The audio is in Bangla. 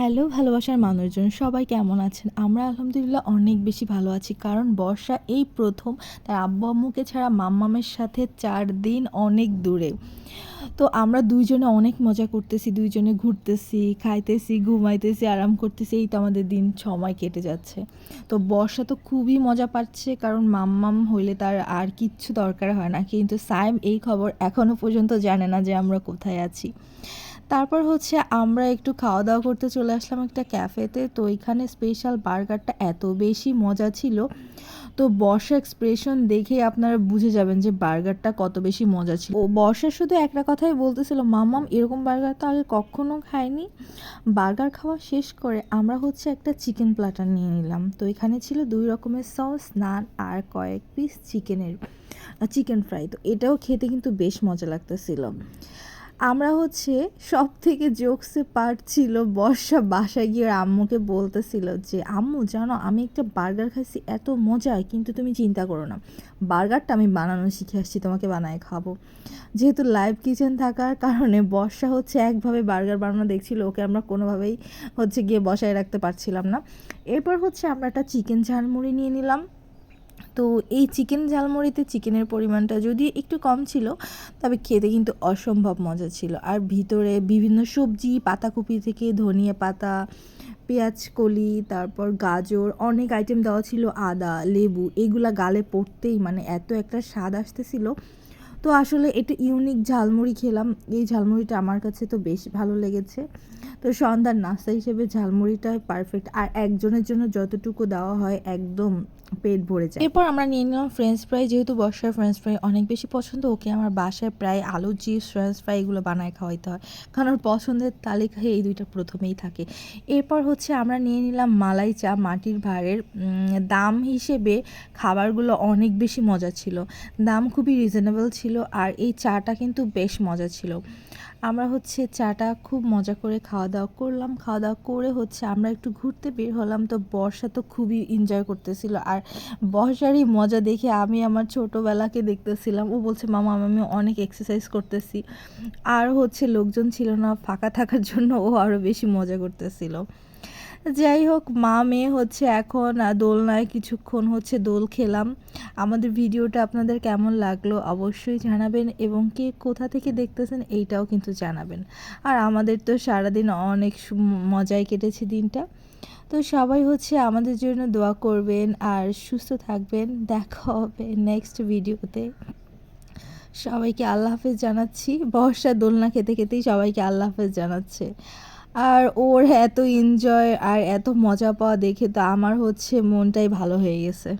হ্যালো ভালোবাসার মানুষজন, সবাই কেমন আছেন? আমরা আলহামদুলিল্লাহ অনেক বেশি ভালো আছি, কারণ বর্ষা এই প্রথম তার আব্বু আম্মুকে ছাড়া মাম্মামের সাথে চার দিন অনেক দূরে। তো আমরা দুইজনে অনেক মজা করতেছি, দুইজনে ঘুরতেছি, খাইতেছি, ঘুমাইতেছি, আরাম করতেছি, এই তো আমাদের দিন সময় কেটে যাচ্ছে। তো বর্ষা তো খুবই মজা পাচ্ছে, কারণ মাম্মাম হইলে তার আর কিচ্ছু দরকার হয় না। কিন্তু সাইম এই খবর এখনও পর্যন্ত জানে না যে আমরা কোথায় আছি। তারপর হচ্ছে আমরা একটু খাওয়া দাওয়া করতে চলে আসলাম একটা ক্যাফেতে। তো এখানে স্পেশাল বার্গারটা এত বেশি মজা ছিল। তো বর্ষা এক্সপ্রেশন দেখে আপনারা বুঝে যাবেন যে বার্গারটা কত বেশি মজা ছিল। ও বর্ষা শুধু একটা কথাই বলতেছিল মামাম এরকম বার্গার তো আগে কখনো খাইনি। বার্গার খাওয়া শেষ করে আমরা হচ্ছে একটা চিকেন প্লাটার নিয়ে নিলাম। তো এখানে ছিল দুই রকমের সস নান আর কয়েক পিস চিকেনের চিকেন ফ্রাই তো এটাও খেতে কিন্তু বেশ মজা লাগতেছিল। আমরা হচ্ছে সব থেকে জোকসে পার্ট ছিল বর্ষা বাসায় গিয়ে আম্মুকে বলতেছিল যে, আম্মু, জানো, আমি একটা বার্গার খাইছি, এত মজা কিন্তু তুমি চিন্তা করো না। বার্গারটা আমি বানানো শিখে আসছি, তোমাকে বানায় খাব। যেহেতু লাইভ কিচেন থাকার কারণে বর্ষা হচ্ছে একভাবে বার্গার বানানো দেখছিল, ওকে আমরা কোনোভাবেই হচ্ছে গিয়ে বসায় রাখতে পারছিলাম না। এরপর হচ্ছে আমরা একটা চিকেন ঝালমুড়ি নিয়ে নিলাম। তো এই চিকেন ঝালমুড়িতে চিকেনের পরিমাণটা যদি একটু কম ছিল, তবে খেতে কিন্তু অসম্ভব মজা ছিল। আর ভিতরে বিভিন্ন সবজি, পাতাকপি থেকে ধনিয়া পাতা, পেঁয়াজ কলি, তারপর গাজর, অনেক আইটেম দেওয়া ছিল, আদা, লেবু, এগুলা গালে পড়তেই মানে এত একটা স্বাদ আসতেছিল। তো আসলে এটা ইউনিক ঝালমুড়ি খেলাম, এই ঝালমুড়িটা আমার কাছে তো বেশ ভালো লেগেছে। তো সন্ধ্যার নাস্তা হিসেবে ঝালমুড়িটা পারফেক্ট আর একজনের জন্য যতটুকু দেওয়া হয় একদম পেট ভরে যায়। এরপর আমরা নিয়ে নিলাম ফ্রেঞ্চ ফ্রাই যেহেতু বর্ষার ফ্রেঞ্চ ফ্রাই অনেক বেশি পছন্দ, ওকে আমার বাসায় প্রায় আলু চিপস ফ্রেঞ্চ ফ্রাই এগুলো বানায় খাওয়াইতে হয়। কারণ ওর পছন্দের তালিকায় এই দুইটা প্রথমেই থাকে। এরপর হচ্ছে আমরা নিয়ে নিলাম মালাই চা, মাটির ভাড়ের দাম হিসেবে খাবারগুলো অনেক বেশি মজা ছিল। দাম খুবই রিজনেবল ছিল আর এই চাটা কিন্তু বেশ মজা ছিল। আমরা হচ্ছে চাটা খুব মজা করে খাওয়া দাওয়া করলাম। খাওয়া দাওয়া করে হচ্ছে আমরা একটু ঘুরতে বের হলাম। তো বর্ষা তো খুবই এনজয় করতেছিল। আর বর্ষারই মজা দেখে আমি আমার ছোটোবেলাকে দেখতেছিলাম। ও বলছে, মামা, আমি অনেক এক্সারসাইজ করতেছি। আর হচ্ছে লোকজন ছিল না, ফাঁকা থাকার জন্য ও আরও বেশি মজা করতেছিল। যাই হোক মা মেয়ে হচ্ছে এখন দোলনায় কিছুক্ষণ হচ্ছে দোল খেলাম। আমাদের ভিডিওটা আপনাদের কেমন লাগল অবশ্যই জানাবেন এবং কে কোথা থেকে দেখতেছেন এইটাও কিন্তু জানাবেন। আর আমাদের তো সারাদিন অনেক মজায় কেটেছে দিনটা। তো সবাই হচ্ছে আমাদের জন্য দোয়া করবেন আর সুস্থ থাকবেন। দেখা হবে নেক্সট ভিডিওতে। সবাইকে আল্লাহ হাফেজ জানাচ্ছি। বর্ষা দোলনা খেতে খেতেই সবাইকে আল্লাহ হাফেজ জানাচ্ছে। আর ওর এত এনজয় আর এত মজা পাওয়া দেখে তো আমার হচ্ছে মনটাই ভালো হয়ে গেছে।